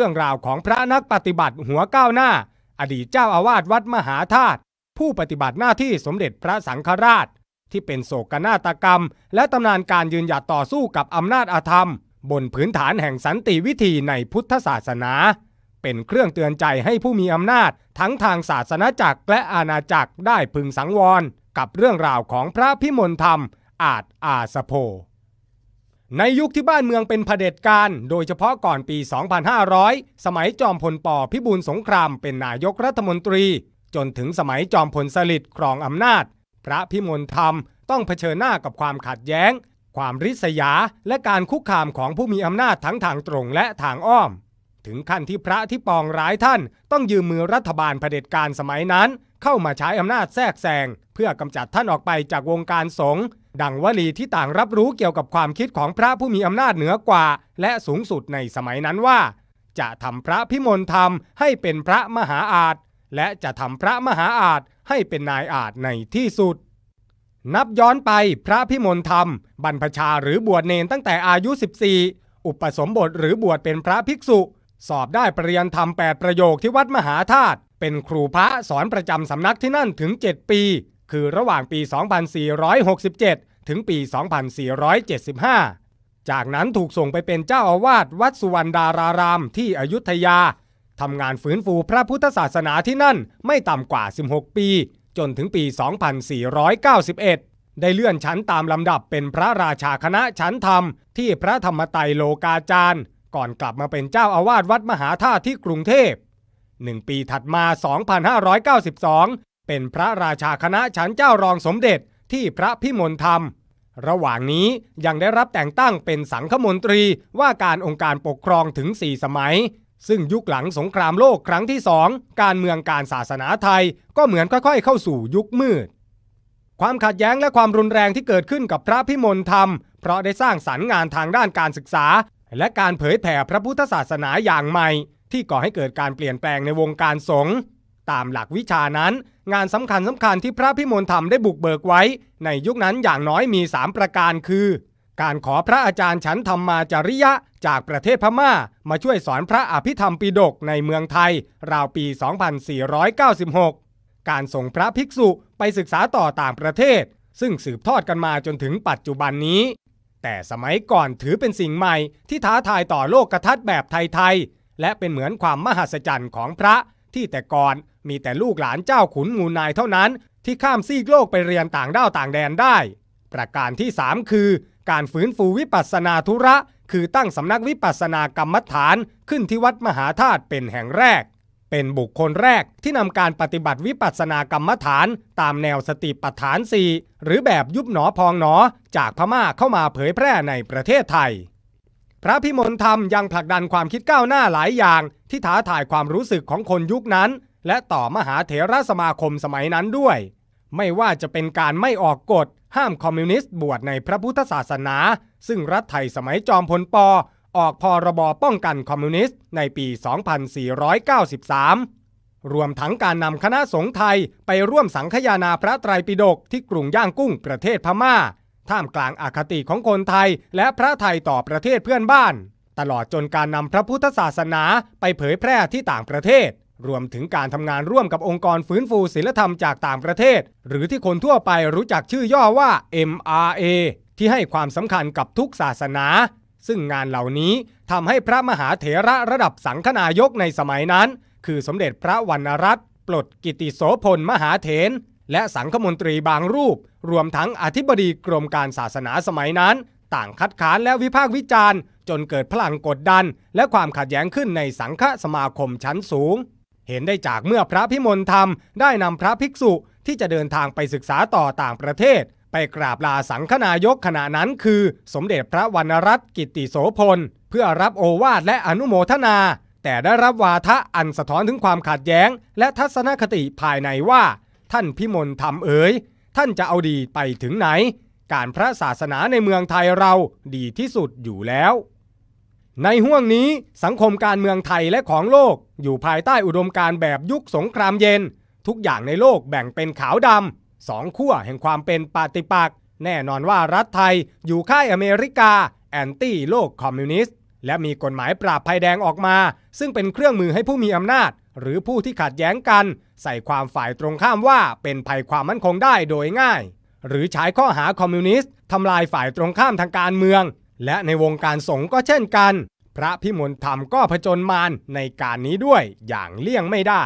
รื่องราวของพระนักปฏิบัติหัวก้าวหน้า อดีตเจ้าอาวาสวัดมหาธาตุผู้ปฏิบัติหน้าที่สมเด็จพระสังฆราช ที่เป็นโศกนาฏกรรม และตำนานการยืนหยัดต่อสู้กับอำนาจอาธรรม บนพื้นฐานแห่งสันติวิธีในพุทธศาสนา เป็นเครื่องเตือนใจให้ผู้มีอำนาจ ทั้งทางศาสนาจักรและอาณาจักรได้พึงสังวร กับเรื่องราวของพระพิมลธรรมอาจอาสโพ ในยุคที่บ้านเมืองเป็นเผด็จการ โดยเฉพาะก่อนปี 2500 สมัยจอมพลปพิบูลสงครามเป็นนายกรัฐมนตรี จนถึงสมัยจอมพลสฤษดิ์ครองอำนาจ พระพิมลธรรมต้องเผชิญหน้ากับความขัดแย้ง ความริษยา และการคุกคามของผู้มีอำนาจทั้งทางตรงและทางอ้อม ถึงขั้นที่พระที่ปองร้ายท่าน ต้องยืมมือรัฐบาลเผด็จการสมัยนั้น เข้ามาใช้อำนาจแทรกแซง พื่อกำจัดท่านออกไปจากวงการสงฆ์ดังวลีที่ต่างรับรู้เกี่ยวกับความคิดของพระผู้มีอำนาจเหนือกว่า และสูงสุดในสมัยนั้นว่า จะทำพระพิมลธรรมให้เป็นพระมหาอาจและจะทำพระมหาอาจให้เป็นนายอาจในที่สุด นับย้อนไปพระพิมลธรรม บรรพชาหรือบวชเนนตั้งแต่อายุ 14 อุปสมบทหรือบวชเป็นพระภิกษุ สอบได้ปริญญาธรรม 8 ประโยคที่วัดมหาธาตุเป็นครูพระสอนประจำสำนักที่นั่นถึง 7 ปี คือระหว่างปี 2467 ถึงปี 2475 จากนั้นถูกส่งไปเป็นเจ้าอาวาสวัดสุวรรณดารารามที่อยุธยาทำงานฝืนฟูพระพุทธศาสนาที่นั่นไม่ต่ำกว่า 16 ปี จนถึงปี 2491 ได้เลื่อนชั้นตามลำดับเป็นพระราชาคณะชั้นธรรม ที่พระธรรมไตรโลกาจารย์ ก่อนกลับมาเป็นเจ้าอาวาสวัดมหาธาตุที่กรุงเทพหนึ่งปีถัดมา 2592 เป็นพระราชาคณะชั้นเจ้ารองสมเด็จที่พระพิมลธรรม ระหว่างนี้ยังได้รับแต่งตั้งเป็นสังฆมนตรีว่าการองค์การปกครองถึง 4 สมัย ซึ่งยุคหลังสงครามโลกครั้งที่สองการเมืองการศาสนาไทยก็เหมือนค่อยๆ เข้าสู่ยุคมืด ความขัดแย้งและความรุนแรงที่เกิดขึ้นกับพระพิมลธรรม เพราะได้สร้างสรรค์งานทางด้านการศึกษา และการเผยแผ่พระพุทธศาสนาอย่างใหม่ ที่ก่อให้เกิดการเปลี่ยนแปลงในวงการสงฆ์ ตามหลักวิชานั้น งานสำคัญสำคัญที่พระพิมลธรรมได้บุกเบิกไว้ ในยุคนั้นอย่างน้อยมี 3 ประการคือ การขอพระอาจารย์ชั้นธรรมาจาริยะ จากประเทศพม่า มาช่วยสอนพระอภิธรรมปิฎกในเมืองไทย ราวปี 2496 การส่งพระภิกษุไปศึกษาต่อต่างประเทศ ซึ่งสืบทอดกันมาจนถึงปัจจุบันนี้แต่สมัยก่อนถือเป็นสิ่งใหม่ที่ท้าทายต่อโลกกระทัดแบบไทย ๆ และเป็นเหมือนความมหัศจรรย์ของพระ ที่แต่ก่อนมีแต่ลูกหลานเจ้าขุนมูลนายเท่านั้น ที่ข้ามซีกโลกไปเรียนต่างด้าวต่างแดนได้ ประการที่ 3 คือ การฟื้นฟูวิปัสสนาธุระ คือตั้งสำนักวิปัสสนากรรมฐานขึ้นที่วัดมหาธาตุเป็นแห่งแรก เป็นบุคคลแรกที่นำการปฏิบัติวิปัสสนากรรมฐาน ตามแนวสติปัฏฐาน 4 หรือแบบยุบหนอพองหนอจากพม่าเข้ามาเผยแพร่ในประเทศไทย พระพิมลธรรมยังผลักดันความคิดก้าวหน้าหลายอย่าง ที่ท้าทายความรู้สึกของคนยุคนั้น และต่อมหาเถรสมาคมสมัยนั้นด้วย ไม่ว่าจะเป็นการไม่ออกกฎ ห้ามคอมมิวนิสต์บวชในพระพุทธศาสนา ซึ่งรัฐไทยสมัยจอมพลปอออกพรบป้องกันคอมมิวนิสต์ในปี 2493 รวมทั้งการนำคณะสงฆ์ไทยไปร่วมสังคยานาพระไตรปิฎกที่กรุงย่างกุ้งประเทศพม่า ท่ามกลางอาคติของคนไทยและพระไทยต่อประเทศเพื่อนบ้าน ตลอดจนการนำพระพุทธศาสนาไปเผยแพร่ที่ต่างประเทศ รวมถึงการทำงานร่วมกับองค์กรฟื้นฟูศีลธรรมจากต่างประเทศ หรือที่คนทั่วไปรู้จักชื่อย่อว่า MRA ที่ให้ความสำคัญกับทุกศาสนา ซึ่งงานเหล่านี้ทำให้พระมหาเถระระดับสังฆนายกในสมัยนั้น คือสมเด็จพระวรรณรัตน์ปลดกิติโสพลมหาเถร และสังฆมนตรีบางรูป รวมทั้งอธิบดีกรมการศาสนาสมัยนั้น ต่างคัดค้านและวิพากษ์วิจารณ์ จนเกิดพลังกดดัน และความขัดแย้งขึ้นในสังฆสมาคมชั้นสูง เห็นได้จากเมื่อพระพิมลธรรม ได้นำพระภิกษุที่จะเดินทางไปศึกษาต่อต่างประเทศ ไปกราบลาสังฆนายกขณะนั้นคือ สมเด็จพระวรรณรัตน์กิติโสพล เพื่อรับโอวาทและอนุโมทนา แต่ได้รับวาทะอันสะท้อนถึงความขัดแย้ง และทัศนคติภายในว่า ท่านพิมลธรรมเอ๋ย ท่านจะเอาดีไปถึงไหน การพระศาสนาในเมืองไทยเราดีที่สุดอยู่แล้ว ในห่วงนี้สังคมการเมืองไทยและของโลก อยู่ภายใต้อุดมการแบบยุคสงครามเย็น ทุกอย่างในโลกแบ่งเป็นขาวดำสองขั้วแห่งความเป็นปฏิปักษ์แน่นอนว่ารัฐไทยอยู่ค่ายอเมริกา แอนตี้โลกคอมมิวนิสต์และมีกฎหมายปราบภัยแดงออกมา ซึ่งเป็นเครื่องมือให้ผู้มีอำนาจ หรือผู้ที่ขัดแย้งกัน ใส่ความฝ่ายตรงข้ามว่าเป็นภัยความมั่นคงได้โดยง่าย หรือใช้ข้อหาคอมมิวนิสต์ทำลายฝ่ายตรงข้ามทางการเมือง และในวงการสงฆ์ก็เช่นกัน พระพิมลธรรมก็ผจญมารในการนี้ด้วยอย่างเลี่ยงไม่ได้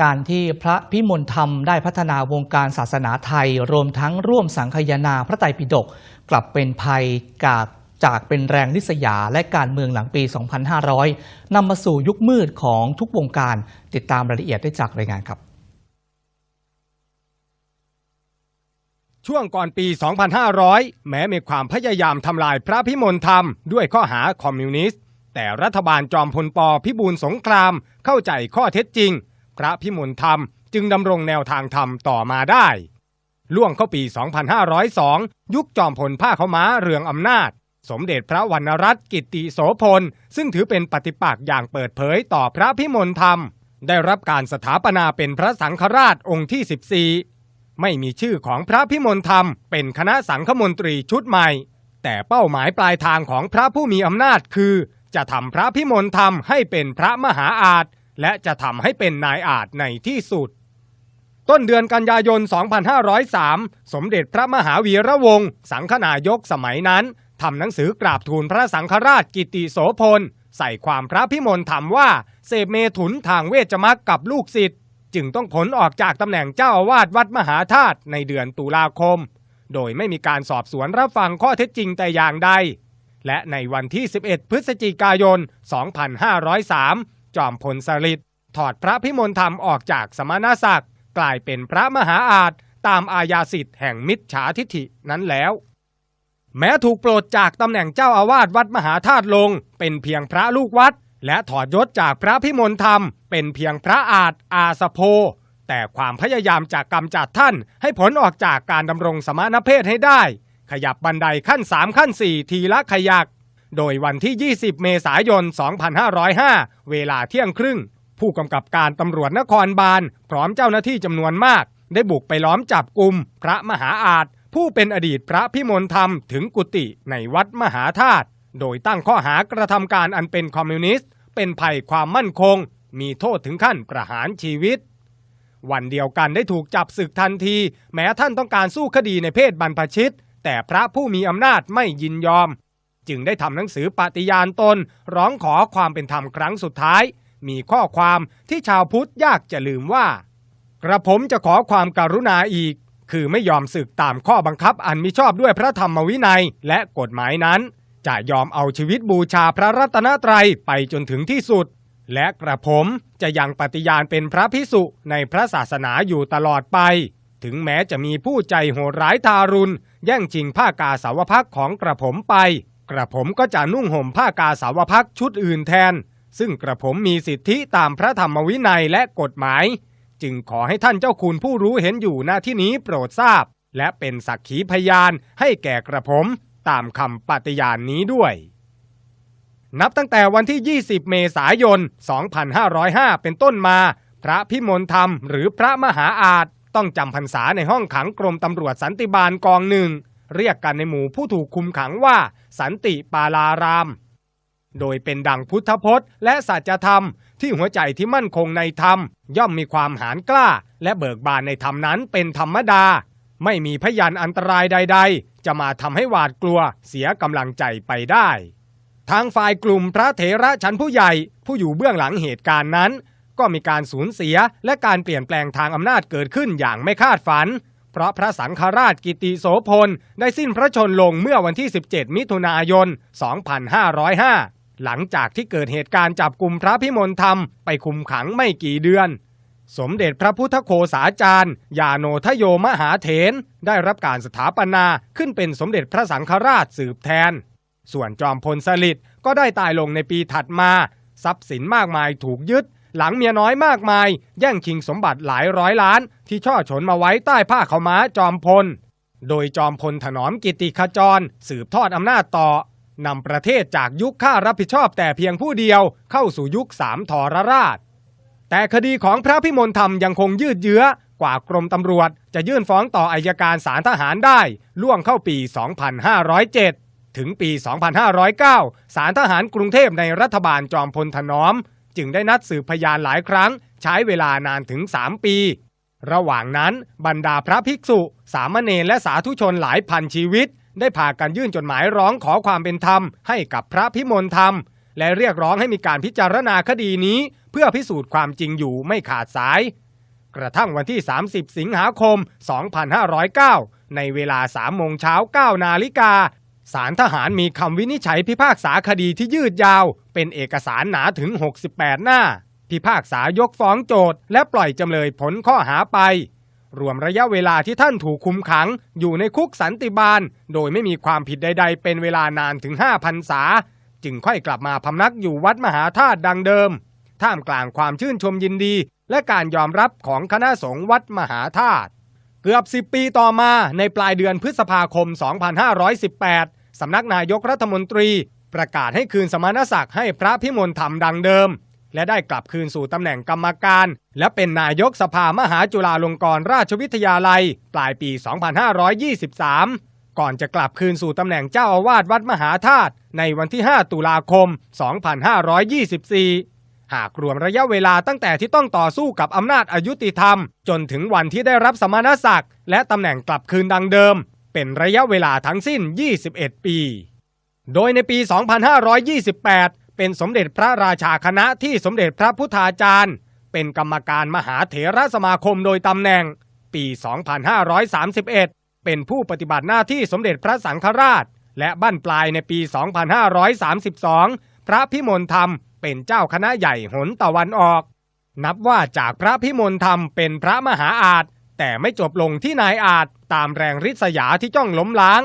การที่พระพิมลธรรมได้พัฒนาวงการศาสนาไทย รวมทั้งร่วมสังคยนาพระไตรปิฎกกลับเป็นภัยกาก จากเป็นแรงนิสยาและการเมืองหลังปี 2500 นำมาสู่ยุคมืดของทุกวงการ ติดตามรายละเอียดได้จากรายงานครับ ช่วงก่อนปี 2500 แม้มีความพยายามทำลายพระพิมลธรรม ด้วยข้อหาคอมมิวนิสต์ แต่รัฐบาลจอมพลปพิบูลสงคราม เข้าใจข้อเท็จจริง พระพิมลธรรมจึงดำรงแนวทางธรรมต่อมาได้ล่วงเข้าปี 2502 ยุคจอมพลผ้าเขาม้าเรืองอำนาจ สมเด็จพระวรรณรัตน์กิติโสพล ซึ่งถือเป็นปฏิปักษ์อย่างเปิดเผยต่อพระพิมลธรรม ได้รับการสถาปนาเป็นพระสังฆราชองค์ที่ 14 ไม่มีชื่อของพระพิมลธรรม เป็นคณะสังฆมนตรีชุดใหม่ แต่เป้าหมายปลายทางของพระผู้มีอำนาจคือ จะทำพระพิมลธรรมให้เป็นพระมหาอาจและจะทำให้เป็นนายอาจในที่สุด ต้นเดือนกันยายน 2503 สมเด็จพระมหาวีระวงศ์สังฆนายกสมัยนั้น ทำหนังสือกราบทูลพระสังฆราชกิติโสพล ใส่ความพระพิมลธรรมว่า เสพเมถุนทางเวชมักกับลูกศิษย์จึงต้องผลออกจากตำแหน่งเจ้าอาวาสวัดมหาธาตุในเดือนตุลาคม โดยไม่มีการสอบสวนรับฟังข้อเท็จจริงแต่อย่างใด และในวันที่ 11 พฤศจิกายน 2503 จอมพลสฤษดิ์ถอดพระพิมลธรรมออกจากสมณศักดิ์กลายเป็นพระมหาอาจตามอาญาสิทธิ์แห่งมิจฉาทิฐินั้นแล้ว แม้ถูกโปลดจากตำแหน่งเจ้าอาวาสวัดมหาธาตุลง เป็นเพียงพระลูกวัด และถอดยศจากพระพิมลธรรม เป็นเพียงพระอาจอาสโพ แต่ความพยายามจากกำจัดท่านให้ผลออกจากการดำรงสมณเพศให้ได้ ขยับบันไดขั้น 3 ขั้น 4 ทีละขยัก โดยวันที่ 20 เมษายน 2505 เวลาเที่ยงครึ่ง ผู้กำกับการตำรวจนครบาล พร้อมเจ้าหน้าที่จำนวนมาก ได้บุกไปล้อมจับกลุ่มพระมหาอาจ ผู้เป็นอดีตพระพิมลธรรมถึงกุฏิในวัดมหาธาตุโดยตั้งข้อหากระทำการอันเป็นคอมมิวนิสต์ เป็นภัยความมั่นคง มีโทษถึงขั้นประหารชีวิต วันเดียวกันได้ถูกจับศึกทันที แม้ท่านต้องการสู้คดีในเพศบรรพชิต แต่พระผู้มีอำนาจไม่ยินยอม จึงได้ทำหนังสือปฏิญาณตน ร้องขอความเป็นธรรมครั้งสุดท้าย มีข้อความที่ชาวพุทธยากจะลืมว่า กระผมจะขอความการุณาอีก คือไม่ยอมศึกตามข้อบังคับอันมิชอบด้วยพระธรรมวินัย และกฎหมายนั้น จะยอมเอาชีวิตบูชาพระรัตนตรัยไปจนถึงที่สุด และกระผมจะยังปฏิญาณเป็นพระพิสุในพระศาสนาอยู่ตลอดไป ถึงแม้จะมีผู้ใจโหดร้ายทารุณ แย่งชิงผ้ากาสาวพักของกระผมไป กระผมก็จะนุ่งห่มผ้ากาสาวพักชุดอื่นแทน ซึ่งกระผมมีสิทธิตามพระธรรมวินัยและกฎหมาย จึงขอให้ท่านเจ้าคุณผู้รู้เห็นอยู่หน้าที่นี้โปรดทราบ และเป็นสักขีพยานให้แก่กระผมตามคำปฏิญาณนนี้ด้วย นับตั้งแต่วันที่ 20 เมษายน 2505 เป็นต้นมา พระพิมลธรรมหรือพระมหาอาจต้องจำพรรษาในห้องขังกรมตำรวจสันติบาลกองหนึ่ง เรียกกันในหมู่ผู้ถูกคุมขังว่า สันติปาลาราม โดยเป็นดังพุทธพจน์ และสัจธรรม ที่หัวใจที่มั่นคงในธรรม ย่อมมีความหานกล้า และเบิกบานในธรรมนั้นเป็นธรรมดา ไม่มีพยานอันตรายใด ๆ จะมาทำให้หวาดกลัวเสียกำลังใจไปได้ ทางฝ่ายกลุ่มพระเถระชั้นผู้ใหญ่ ผู้อยู่เบื้องหลังเหตุการณ์นั้น ก็มีการสูญเสียและการเปลี่ยนแปลงทางอำนาจเกิดขึ้นอย่างไม่คาดฝันเพราะพระสังฆราชกิติโสพล ได้สิ้นพระชนลงเมื่อวันที่ 17 มิถุนายน 2505 หลังจากที่เกิดเหตุการณ์จับกลุ่มพระพิมลธรรมไปคุมขังไม่กี่เดือน สมเด็จพระพุทธโฆษาจารย์ ยาโนทโยมหาเถรได้รับการสถาปนาขึ้นเป็นสมเด็จพระสังฆราชสืบแทน ส่วนจอมพลสฤษดิ์ก็ได้ตายลงในปีถัดมา ทรัพย์สินมากมายถูกยึด หลังเมียน้อยมากมาย แย่งชิงสมบัติหลายร้อยล้าน ที่ช่อฉนมาไว้ใต้ผ้าขาวม้าจอมพล โดยจอมพลถนอมกิติขจร สืบทอดอำนาจต่อ นำประเทศจากยุคข้ารับผิดชอบแต่เพียงผู้เดียวเข้าสู่ยุคสามทรราช แต่คดีของพระพิมลธรรมยังคงยืดเยื้อกว่ากรมตำรวจ จะยื่นฟ้องต่ออายการศาลทหารได้ ล่วงเข้าปี 2507 ถึงปี 2509 สารทหารกรุงเทพในรัฐบาลจอมพลถนอม จึงได้นัดสืบพยานหลายครั้ง ใช้เวลานานถึง 3 ปี ระหว่างนั้นบรรดาพระภิกษุ สามเณรและสาธุชนหลายพันชีวิต ได้พากันยื่นจดหมายร้องขอความเป็นธรรม ให้กับพระพิมลธรรม และเรียกร้องให้มีการพิจารณาคดีนี้ เพื่อพิสูจน์ความจริงอยู่ไม่ขาดสาย กระทั่งวันที่ 30 สิงหาคม 2509 ในเวลา3โมงเช้า9นาฬิกาศาลทหารมีคำวินิจฉัยพิพากษาคดีที่ยืดยาว เป็นเอกสารหนาถึง 68 หน้า พิพากษายกฟ้องโจทย์และปล่อยจำเลยผลข้อหาไป รวมระยะเวลาที่ท่านถูกคุมขัง อยู่ในคุกสันติบาล โดยไม่มีความผิดใด ๆ เป็นเวลานานถึง5พรรษา จึงค่อยกลับมาพำนักอยู่วัดมหาธาตุดังเดิม ท่ามกลางความชื่นชมยินดี และการยอมรับของคณะสงฆ์วัดมหาธาตุเกือบ 10 ปีต่อมาในปลายเดือนพฤษภาคม 2518 สำนักนายกรัฐมนตรี ประกาศให้คืนสมณศักดิ์ให้พระพิมลธรรมดังเดิม และได้กลับคืนสู่ตำแหน่งกรรมการ และเป็นนายกสภามหาจุฬาลงกรณราชวิทยาลัย ปลายปี 2523 ก่อนจะกลับคืนสู่ตำแหน่งเจ้าอาวาสวัดมหาธาตุในวันที่ 5 ตุลาคม 2524หากรวมระยะเวลาตั้งแต่ที่ต้องต่อสู้กับอำนาจอายุติธรรม จนถึงวันที่ได้รับสมณศักดิ์และตำแหน่งกลับคืนดังเดิม เป็นระยะเวลาทั้งสิ้น 21 ปี โดยในปี 2528 เป็นสมเด็จพระราชาคณะที่สมเด็จพระพุทธาจารย์ เป็นกรรมการมหาเถรสมาคมโดยตำแหน่ง ปี 2531 เป็นผู้ปฏิบัติหน้าที่สมเด็จพระสังฆราช และบั้นปลายในปี 2532 พระพิมลธรรมเป็นเจ้าคณะใหญ่หนตะวันออก นับว่าจากพระพิมลธรรมเป็นพระมหาอาจแต่ไม่จบลงที่นายอาจตามแรงริษยาที่จ้องล้มล้าง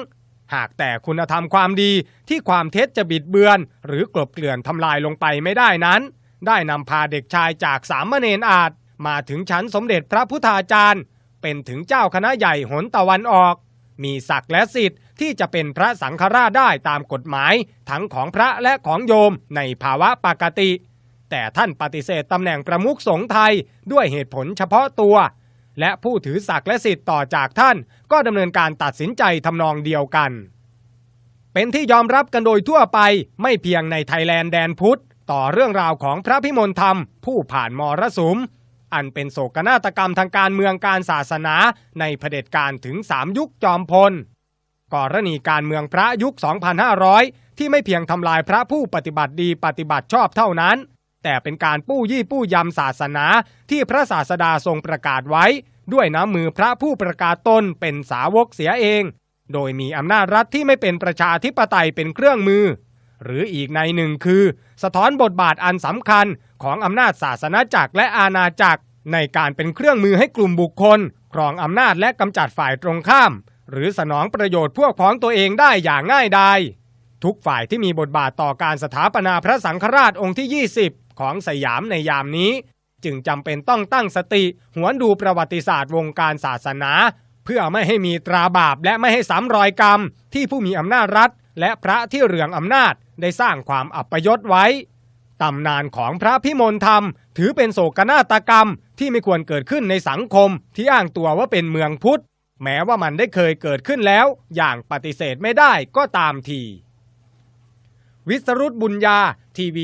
หากแต่คุณธรรมความดีที่ความเท็จจะบิดเบือน หรือกลบเกลื่อนทำลายลงไปไม่ได้นั้น ได้นำพาเด็กชายจากสามเณรอาจมาถึงชั้นสมเด็จพระพุทธาจารย์ เป็นถึงเจ้าคณะใหญ่หนตะวันออก มีศักดิ์และสิทธิ์ที่จะเป็นพระสังฆราชได้ตามกฎหมาย ทั้งของพระและของโยมในภาวะปกติ แต่ท่านปฏิเสธตำแหน่งประมุขสงฆ์ไทยด้วยเหตุผลเฉพาะตัว และผู้ถือศักดิ์และสิทธิ์ต่อจากท่าน ก็ดำเนินการตัดสินใจทำนองเดียวกัน เป็นที่ยอมรับกันโดยทั่วไปไม่เพียงในไทยแลนด์แดนพุทธ ต่อเรื่องราวของพระพิมลธรรม ผู้ผ่านมรสุม อันเป็นโศกนาฏกรรมทางการเมืองการศาสนา ในเผด็จการถึง3ยุคจอมพลกรณีการเมืองพระยุค 2,500 ที่ไม่เพียงทำลายพระผู้ปฏิบัติดีปฏิบัติชอบเท่านั้น แต่เป็นการปู้ยี่ปู้ยำศาสนาที่พระศาสดาทรงประกาศไว้ ด้วยน้ำมือพระผู้ประกาศตนเป็นสาวกเสียเอง โดยมีอำนาจรัฐที่ไม่เป็นประชาธิปไตยเป็นเครื่องมือ หรืออีกในหนึ่งคือ สะท้อนบทบาทอันสำคัญของอำนาจศาสนาจักรและอาณาจักร ในการเป็นเครื่องมือให้กลุ่มบุคคล ครองอำนาจและกำจัดฝ่ายตรงข้าม หรือสนองประโยชน์พวกพ้องตัวเองได้อย่างง่ายดายทุกฝ่ายที่มีบทบาทต่อการสถาปนาพระสังฆราชองค์ที่ 20 ของสยามในยามนี้ จึงจำเป็นต้องตั้งสติ หวนดูประวัติศาสตร์วงการศาสนา เพื่อไม่ให้มีตราบาปและไม่ให้ซ้ำรอยกรรม ที่ผู้มีอำนาจรัฐ และพระที่เรืองอำนาจได้สร้างความอัปยศไว้ตำนานของพระพิมลธรรม ถือเป็นโศกนาฏกรรมที่ไม่ควรเกิดขึ้นในสังคมที่อ้างตัวว่าเป็นเมืองพุทธ แม้ว่ามันได้เคยเกิดขึ้นแล้ว อย่างปฏิเสธไม่ได้ก็ตามที วิสรุตบุญญา ทีวี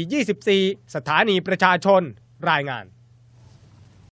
24 สถานีประชาชน รายงาน